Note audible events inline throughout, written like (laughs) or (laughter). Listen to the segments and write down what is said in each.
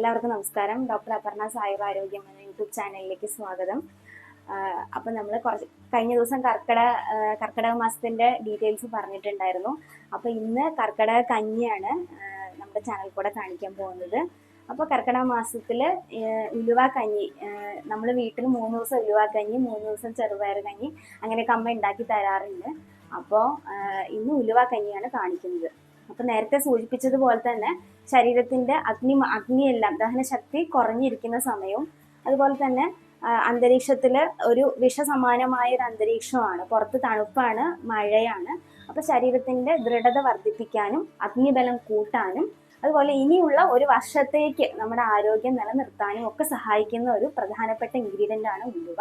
എല്ലാവർക്കും നമസ്കാരം. ഡോക്ടർ അപർണ സാഹിബ് ആരോഗ്യം എന്ന യൂട്യൂബ് ചാനലിലേക്ക് സ്വാഗതം. അപ്പം നമ്മൾ കുറച്ച് കഴിഞ്ഞ ദിവസം കർക്കിടക കർക്കിടക മാസത്തിന്റെ ഡീറ്റെയിൽസ് പറഞ്ഞിട്ടുണ്ടായിരുന്നു. അപ്പൊ ഇന്ന് കർക്കിടക കഞ്ഞിയാണ് നമ്മുടെ ചാനൽ കൂടെ കാണിക്കാൻ പോകുന്നത്. അപ്പോൾ കർക്കിടക മാസത്തിൽ ഉലുവ കഞ്ഞി നമ്മൾ വീട്ടിൽ മൂന്ന് ദിവസം ഉലുവ കഞ്ഞി മൂന്ന് ദിവസം ചെറുപയർ കഞ്ഞി അങ്ങനെയൊക്കെ അമ്മ ഉണ്ടാക്കി തരാറുണ്ട്. അപ്പോൾ ഇന്ന് ഉലുവ കഞ്ഞിയാണ് കാണിക്കുന്നത്. അപ്പോൾ നേരത്തെ സൂചിപ്പിച്ചതുപോലെ തന്നെ ശരീരത്തിന്റെ അഗ്നി അഗ്നിയെല്ലാം ദഹനശക്തി കുറഞ്ഞിരിക്കുന്ന സമയവും അതുപോലെ തന്നെ അന്തരീക്ഷത്തിൽ ഒരു വിഷസമാനമായ ഒരു അന്തരീക്ഷമാണ് പുറത്ത് തണുപ്പാണ് മഴയാണ്. അപ്പോൾ ശരീരത്തിന്റെ ദൃഢത വർദ്ധിപ്പിക്കാനും അഗ്നിബലം കൂട്ടാനും അതുപോലെ ഇനിയുള്ള ഒരു വർഷത്തേക്ക് നമ്മുടെ ആരോഗ്യം നിലനിർത്താനും ഒക്കെ സഹായിക്കുന്ന ഒരു പ്രധാനപ്പെട്ട ഇൻഗ്രീഡിയന്റ് ആണ് ഉലുവ.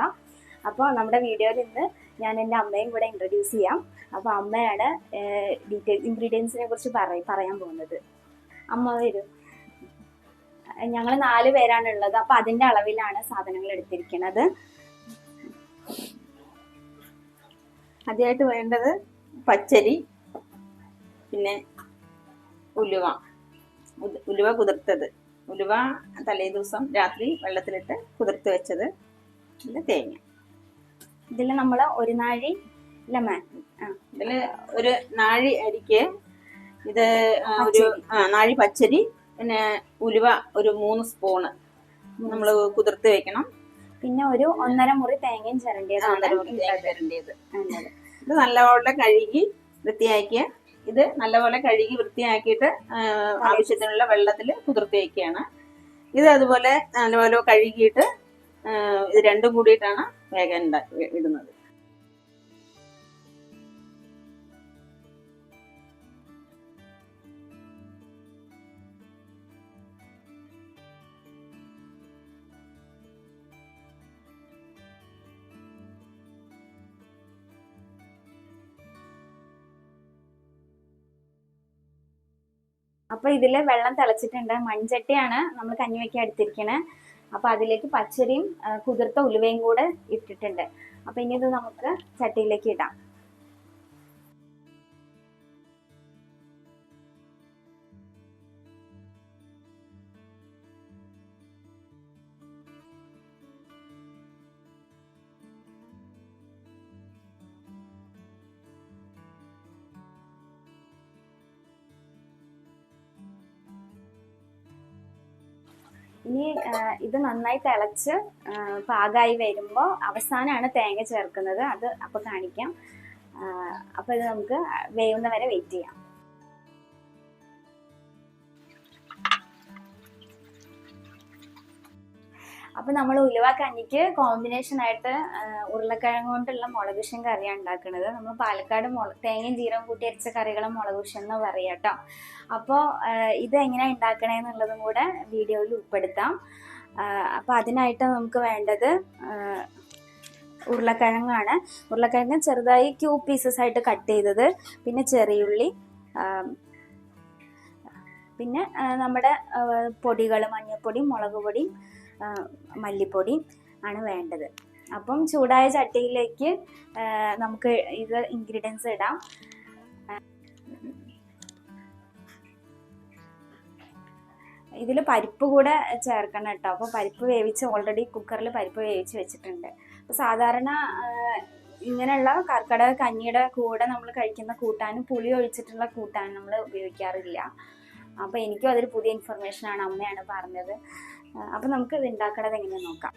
അപ്പോൾ നമ്മുടെ വീഡിയോയിൽ ഇന്ന് ഞാൻ എന്റെ അമ്മയും കൂടെ ഇൻട്രൊഡ്യൂസ് ചെയ്യാം. അപ്പോൾ അമ്മയാണ് ഡീറ്റെയിൽ ഇൻഗ്രീഡിയൻസിനെ കുറിച്ച് പറയും പറയാൻ പോകുന്നത്. അമ്മ വരൂ. ഞങ്ങൾ നാല് പേരാണ് ഉള്ളത്. അപ്പൊ അതിന്റെ അളവിലാണ് സാധനങ്ങൾ എടുത്തിരിക്കുന്നത്. ആദ്യമായിട്ട് വേണ്ടത് പച്ചരി പിന്നെ ഉലുവ. ഉലുവ കുതിർത്തത്. ഉലുവ തലേ ദിവസം രാത്രി വെള്ളത്തിലിട്ട് കുതിർത്ത് വെച്ചത് പിന്നെ തേങ്ങ. ഇതിൽ നമ്മൾ ഒരു നാഴി ലമ ഇതിൽ ഒരു നാഴി അരിക്ക് ഇത് ഒരു നാഴി പച്ചരി പിന്നെ ഉലുവ ഒരു മൂന്ന് സ്പൂണ് നമ്മൾ കുതിർത്ത് വെക്കണം. പിന്നെ ഒരു ഒന്നര മുറി തേങ്ങയും ചിരണ്ടിയത്. ഇത് നല്ലപോലെ കഴുകി വൃത്തിയാക്കിയ ഇത് നല്ലപോലെ കഴുകി വൃത്തിയാക്കിയിട്ട് ആവശ്യത്തിനുള്ള വെള്ളത്തിൽ കുതിർത്തി വയ്ക്കുകയാണ് ഇത് അതുപോലെ നല്ലപോലെ കഴുകിയിട്ട് ഇത് രണ്ടും കൂടിയിട്ടാണ് വേഗം ഇടുന്നത്. അപ്പൊ ഇതിൽ വെള്ളം തിളച്ചിട്ടുണ്ട്. മൺചട്ടിയാണ് നമ്മൾ കഞ്ഞി വെക്കാൻ എടുത്തിരിക്കണേ. അപ്പൊ അതിലേക്ക് പച്ചരിയും കുതിർത്ത ഉലുവയും കൂടെ ഇട്ടിട്ടുണ്ട്. അപ്പൊ ഇനി ഇത് നമുക്ക് ചട്ടിയിലേക്ക് ഇടാം. ഇനി ഇത് നന്നായി തിളച്ച് പാകമായി വരുമ്പോൾ അവസാനമാണ് തേങ്ങ ചേർക്കുന്നത്. അത് അപ്പോൾ കാണിക്കാം. അപ്പോൾ ഇത് നമുക്ക് വേവുന്ന വരെ വെയിറ്റ് ചെയ്യാം. അപ്പൊ നമ്മൾ ഉലുവ കഞ്ഞിക്ക് കോമ്പിനേഷൻ ആയിട്ട് ആ, ഉരുളക്കിഴങ്ങ് കൊണ്ടുള്ള മുളകുശൻ കറിയാണ് ഉണ്ടാക്കുന്നത് നമ്മൾ പാലക്കാട് മുള തേങ്ങയും ജീരകം കൂട്ടി അരച്ച കറികളും മുളകുശൻ എന്ന് പറയാം കേട്ടോ അപ്പോൾ ഇത് എങ്ങനെയാണ് ഉണ്ടാക്കണേന്നുള്ളതും കൂടെ വീഡിയോയിൽ ഉൾപ്പെടുത്താം. അപ്പോൾ അതിനായിട്ട് നമുക്ക് വേണ്ടത് ഉരുളക്കിഴങ്ങാണ്. ഉരുളക്കിഴങ്ങ് ചെറുതായി ക്യൂബ് പീസസ് ആയിട്ട് കട്ട് ചെയ്തത്. പിന്നെ ചെറിയുള്ളി പിന്നെ നമ്മുടെ പൊടികൾ മഞ്ഞൾപ്പൊടി മുളക് പൊടി ആ, മല്ലിപ്പൊടി ആണ് വേണ്ടത്. അപ്പം ചൂടായ ചട്ടിയിലേക്ക് നമുക്ക് ഇത് ഇൻഗ്രീഡിയൻസ് ഇടാം. ഇതിൽ പരിപ്പ് കൂടെ ചേർക്കണം കേട്ടോ. അപ്പോൾ പരിപ്പ് വേവിച്ച് ഓൾറെഡി കുക്കറിൽ പരിപ്പ് വേവിച്ച് വെച്ചിട്ടുണ്ട്. അപ്പോൾ സാധാരണ ഇങ്ങനെയുള്ള കർക്കട കഞ്ഞിയുടെ കൂടെ നമ്മൾ കഴിക്കുന്ന കൂട്ടാനും പുളി ഒഴിച്ചിട്ടുള്ള കൂട്ടാനും നമ്മൾ ഉപയോഗിക്കാറില്ല. അപ്പോൾ എനിക്കും അതൊരു പുതിയ ഇൻഫർമേഷനാണ് അമ്മയാണ് പറഞ്ഞത്. അപ്പോൾ നമുക്ക് ഇത് ഉണ്ടാക്കണത് എങ്ങനെയാണെന്ന് നോക്കാം.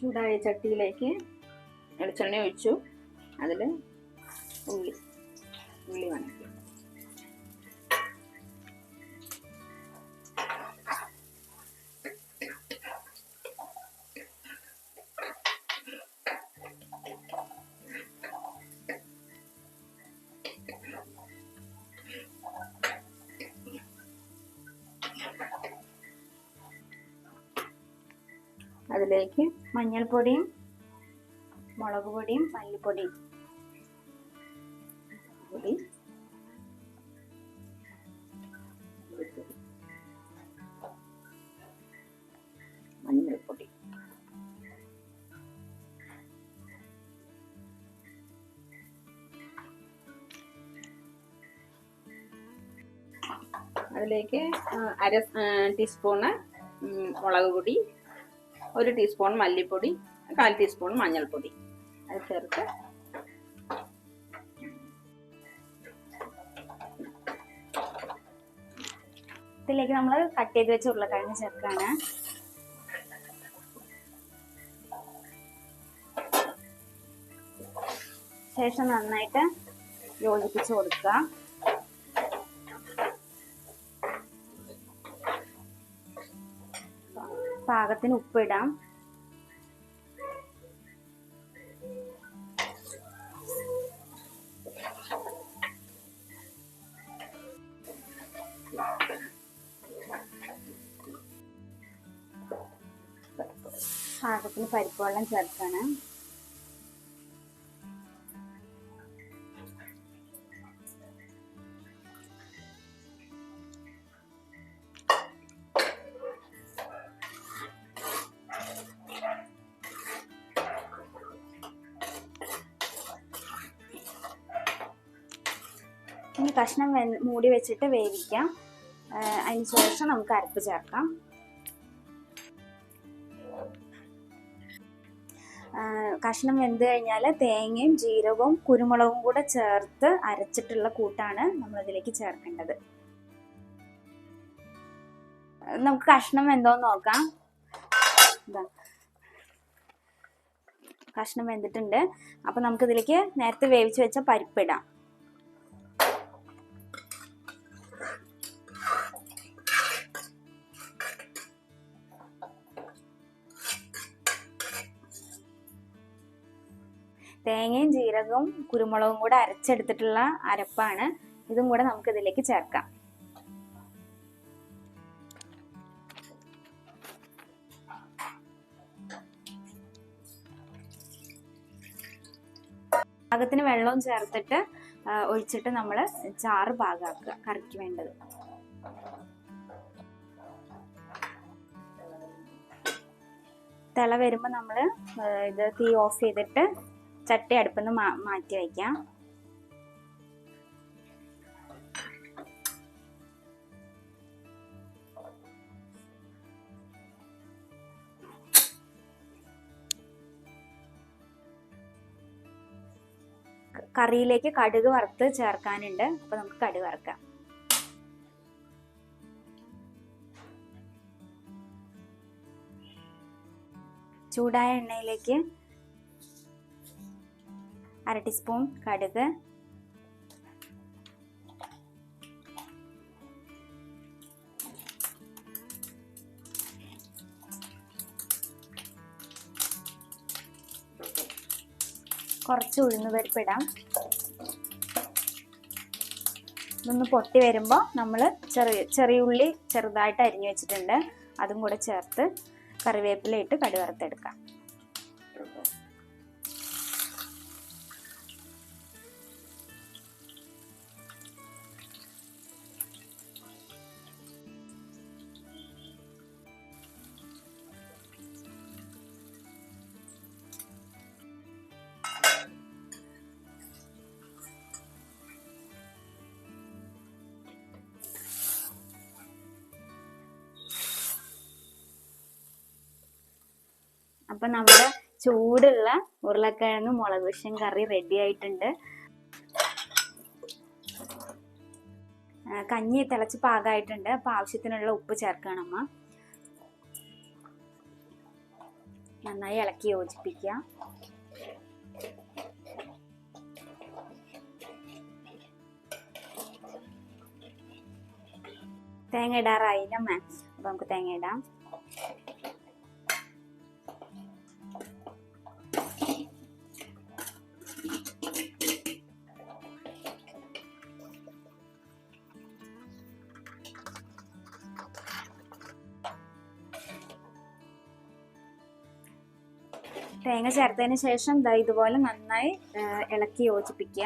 ചൂടായ ചട്ടിയിലേക്ക് വെളിച്ചെണ്ണ ഒഴിച്ചു. അതിൽ ഉള്ളി ഉള്ളി വണക്കി അതിലേക്ക് മഞ്ഞൾപ്പൊടിയും മുളക് പൊടിയും മല്ലിപ്പൊടിയും പൊടി മഞ്ഞൾപ്പൊടി. അതിലേക്ക് അര ടീസ്പൂണ് മുളക് പൊടി. ഒരു ടീസ്പൂൺ മല്ലിപ്പൊടി കാൽ ടീസ്പൂൺ മഞ്ഞൾപ്പൊടി. അത് ചേർത്ത് ഇതിലേക്ക് നമ്മൾ കട്ട് ചെയ്ത് വെച്ച ഉരുളക്കിഴങ്ങ് ചേർക്കാണ്. ശേഷം നന്നായിട്ട് യോജിപ്പിച്ച് കൊടുക്കുക. പാകത്തിന് ഉപ്പിടാം. പാകത്തിന് പരിപ്പ് വെള്ളം ചേർക്കാണ്. ഇനി കഷ്ണം മൂടി വെച്ചിട്ട് വേവിക്കാം. അതിന് ശേഷം നമുക്ക് അരപ്പ് ചേർക്കാം. കഷ്ണം വെന്ത് കഴിഞ്ഞാൽ തേങ്ങയും ജീരകവും കുരുമുളകും കൂടെ ചേർത്ത് അരച്ചിട്ടുള്ള കൂട്ടാണ് നമ്മൾ അതിലേക്ക് ചേർക്കേണ്ടത്. നമുക്ക് കഷ്ണം വെന്തോന്ന് നോക്കാം. ഇതാ. കഷ്ണം വെന്തിട്ടുണ്ട്. അപ്പൊ നമുക്ക് ഇതിലേക്ക് നേരത്തെ വേവിച്ച് വെച്ച പരിപ്പിടാം. തേങ്ങയും ജീരകവും കുരുമുളകും കൂടെ അരച്ചെടുത്തിട്ടുള്ള അരപ്പാണ്. ഇതും കൂടെ നമുക്ക് ഇതിലേക്ക് ചേർക്കാം. പാകത്തിന് വെള്ളവും ചേർത്തിട്ട് ഒഴിച്ചിട്ട് നമ്മൾ ചാറ് പാകാക്കുക കറിക്ക് വേണ്ടത്. തിള വരുമ്പോൾ നമ്മൾ ഇത് തീ ഓഫ് ചെയ്തിട്ട് ചട്ടി അടുപ്പിൽ നിന്ന് മാറ്റി വയ്ക്കാം. കറിയിലേക്ക് കടുക് വറുത്ത് ചേർക്കാനുണ്ട്. അപ്പൊ നമുക്ക് കടുക് വറുക്കാം. ചൂടായ എണ്ണയിലേക്ക് അര ടീസ്പൂൺ കടുക്. കുറച്ച് ഉഴുന്നുപരിപ്പ് ഇടാം. ഇതൊന്ന് പൊട്ടി വരുമ്പോൾ നമ്മൾ ചെറിയ ചെറിയ ഉള്ളി ചെറുതായിട്ട് അരിഞ്ഞു വെച്ചിട്ടുണ്ട്. അതും കൂടെ ചേർത്ത് കറിവേപ്പില ഇട്ട് കടുവറുത്തെടുക്കാം. അപ്പൊ നമ്മുടെ ചൂടുള്ള ഉരുളക്കിഴങ്ങ് മുളക് വിഷം കറി റെഡി ആയിട്ടുണ്ട്. കഞ്ഞി തിളച്ച് പാകമായിട്ടുണ്ട്. അപ്പൊ ആവശ്യത്തിനുള്ള ഉപ്പ് ചേർക്കണം അമ്മ. നന്നായി ഇളക്കി യോജിപ്പിക്കുക തേങ്ങ ഇടാറായില്ല അമ്മ? അപ്പൊ നമുക്ക് തേങ്ങ ഇടാം. തേങ്ങ ചേർത്തതിന് ശേഷം ദാ ഇതുപോലെ നന്നായി ഇളക്കി യോജിപ്പിക്കുക.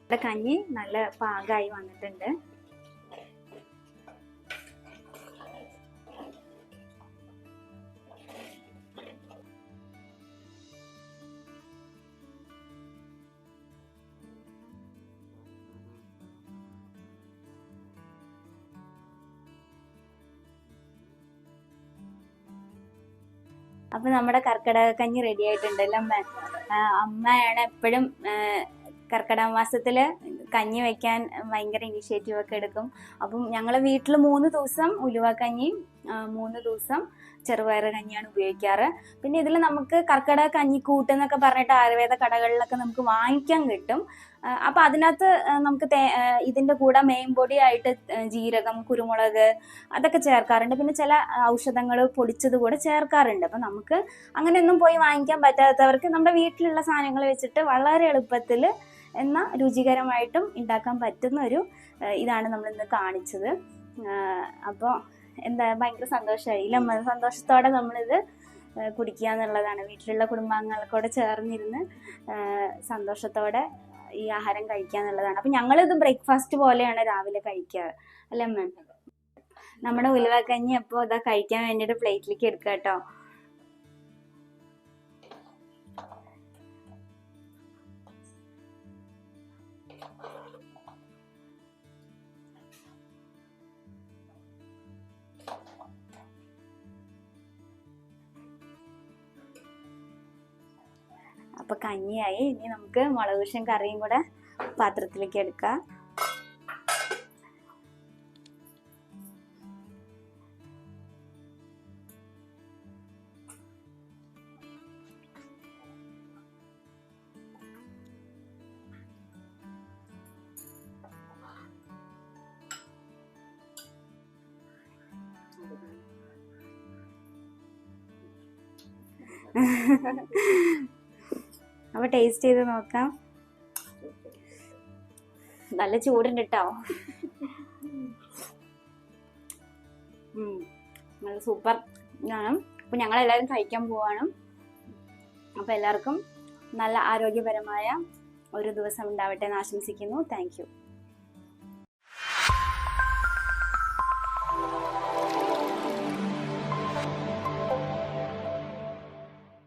ഇവിടെ കഞ്ഞി നല്ല പാകമായി വന്നിട്ടുണ്ട്. അപ്പൊ നമ്മുടെ കർക്കിടക കഞ്ഞി റെഡി ആയിട്ടുണ്ടല്ലോ അമ്മ? അമ്മയാണ് എപ്പോഴും കർക്കിടക മാസത്തിൽ കഞ്ഞി വെക്കാൻ ഭയങ്കര ഇനിഷ്യേറ്റീവ് ഒക്കെ എടുക്കും. അപ്പം ഞങ്ങൾ വീട്ടിൽ മൂന്ന് ദിവസം ഉലുവ കഞ്ഞിയും ആ, മൂന്ന് ദിവസം ചെറുപയർ കഞ്ഞിയാണ് ഉപയോഗിക്കാറ്. പിന്നെ ഇതിൽ നമുക്ക് കർക്കിടക കഞ്ഞിക്കൂട്ട് എന്നൊക്കെ പറഞ്ഞിട്ട് ആയുർവേദ കടകളിലൊക്കെ നമുക്ക് വാങ്ങിക്കാൻ കിട്ടും. അപ്പം അതിനകത്ത് നമുക്ക് ഇതിന്റെ കൂടെ മെയിൻ ബോഡി ആയിട്ട് ജീരകം കുരുമുളക് അതൊക്കെ ചേർക്കാറുണ്ട്. പിന്നെ ചില ഔഷധങ്ങൾ പൊടിച്ചത് കൂടെ ചേർക്കാറുണ്ട്. അപ്പം നമുക്ക് അങ്ങനെയൊന്നും പോയി വാങ്ങിക്കാൻ പറ്റാത്തവർക്ക് നമ്മുടെ വീട്ടിലുള്ള സാധനങ്ങൾ വെച്ചിട്ട് വളരെ എളുപ്പത്തിൽ എന്നാൽ രുചികരമായിട്ടും ഉണ്ടാക്കാൻ പറ്റുന്ന ഒരു ഇതാണ് നമ്മൾ ഇന്ന് കാണിച്ചത് അപ്പോൾ എന്താ ഭയങ്കര സന്തോഷമായി ഇല്ല സന്തോഷത്തോടെ നമ്മളിത് കുടിക്കുക എന്നുള്ളതാണ്. വീട്ടിലുള്ള കുടുംബാംഗങ്ങൾക്കൂടെ ചേർന്നിരുന്ന് സന്തോഷത്തോടെ ഈ ആഹാരം കഴിക്കുക എന്നുള്ളതാണ്. അപ്പം ഞങ്ങളിത് ബ്രേക്ക്ഫാസ്റ്റ് പോലെയാണ് രാവിലെ കഴിക്കാറ് അല്ലേ മാം നമ്മുടെ ഉലുവക്കഞ്ഞി അപ്പോൾ ഇതാ കഴിക്കാൻ വേണ്ടിയിട്ട് പ്ലേറ്റിലേക്ക് എടുക്കുക കേട്ടോ അപ്പൊ കഞ്ഞിയായി. ഇനി നമുക്ക് മുളകുശം കറിയും കൂടെ പാത്രത്തിലേക്ക് എടുക്കാം. (laughs) അപ്പൊ ടേസ്റ്റ് ചെയ്ത് നോക്കാം. നല്ല ചൂടുണ്ട് കേട്ടോ നല്ല സൂപ്പർ ആണ് അപ്പൊ ഞങ്ങൾ എല്ലാവരും കഴിക്കാൻ പോവാണ്. അപ്പൊ എല്ലാവർക്കും നല്ല ആരോഗ്യപരമായ ഒരു ദിവസം ഉണ്ടാവട്ടെ എന്ന് ആശംസിക്കുന്നു. താങ്ക്